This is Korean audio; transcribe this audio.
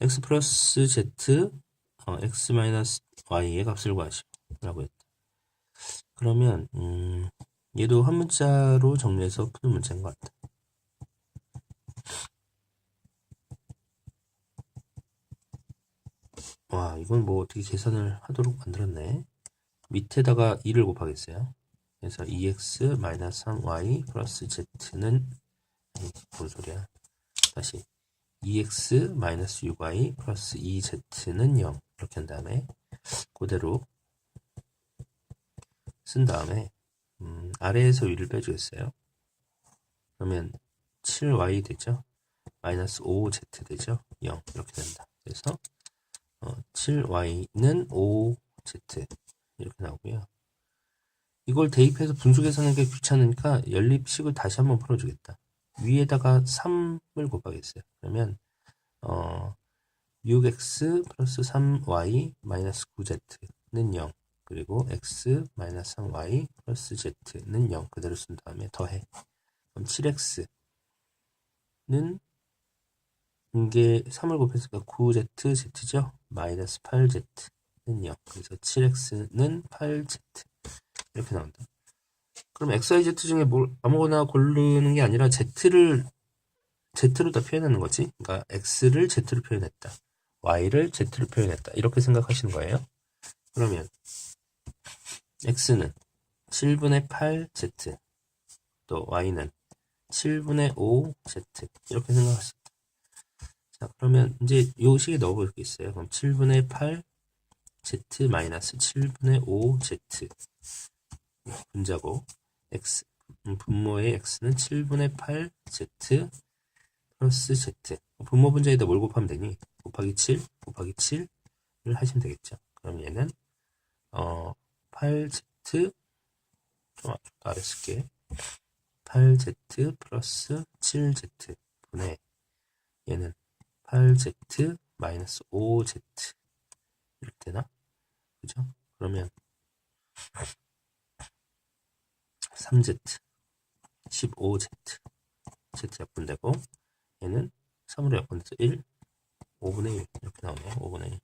x 플러스 z 어, x 마이너스 y의 값을 구하시라고 했다. 그러면 음, 얘도 한 문자로 정리해서 푸는 문제인 것 같다. 와, 이건 뭐 어떻게 계산을 하도록 만들었네. 밑에다가 2를 곱하겠어요. 그래서 2x 마이너스 3y 플러스 z는 아니, 뭔 소리야. 다시 2x 마이너스 6y 플러스 2z는 0 이렇게 한 다음에 그대로 쓴 다음에 음, 아래에서 위를 빼주겠어요. 그러면 7y 되죠. 마이너스 5z 되죠. 0 이렇게 된다. 그래서 어, 7y는 5z 이렇게 나오고요. 이걸 대입해서 분수 계산하는 게 귀찮으니까 연립식을 다시 한번 풀어주겠다. 위에다가 3을 곱하겠어요. 그러면 어, 6x 플러스 3y 마이너스 9z는 0 그리고 x 마이너스 3y 플러스 z는 0 그대로 쓴 다음에 더해. 그럼 7x는 이게 3을 곱했으니까 9z z죠? 마이너스 8z는 0 그래서 7x는 8z 이렇게 나온다 그럼 x, y, z 중에 뭘 아무거나 고르는 게 아니라 z를 z로 다 표현하는 거지? 그러니까 x를 z로 표현했다. Y를 z로 표현했다. 이렇게 생각하시는 거예요? 그러면 x는 7분의 8z 또 y는 7분의 5z 이렇게 생각하시면 자 그러면 이제 요 식에 넣어볼 게 있어요. 그럼 7분의 8z 마이너스 7분의 5z 분자고 x 음, 분모의 x는 7분의 8z 플러스 z 분모 분자에다 뭘 곱하면 되니 곱하기 7 곱하기 7을 하시면 되겠죠 그럼 얘는 어 8z 좀 아래 쓸게 8z 플러스 7z 분의 얘는 8z 마이너스 5z 이렇게 되나? 그죠? 그러면 3z 15z z. 약분되고 얘는 3으로 약분돼서 1 5분의 1 이렇게 나오네요. 5분의 1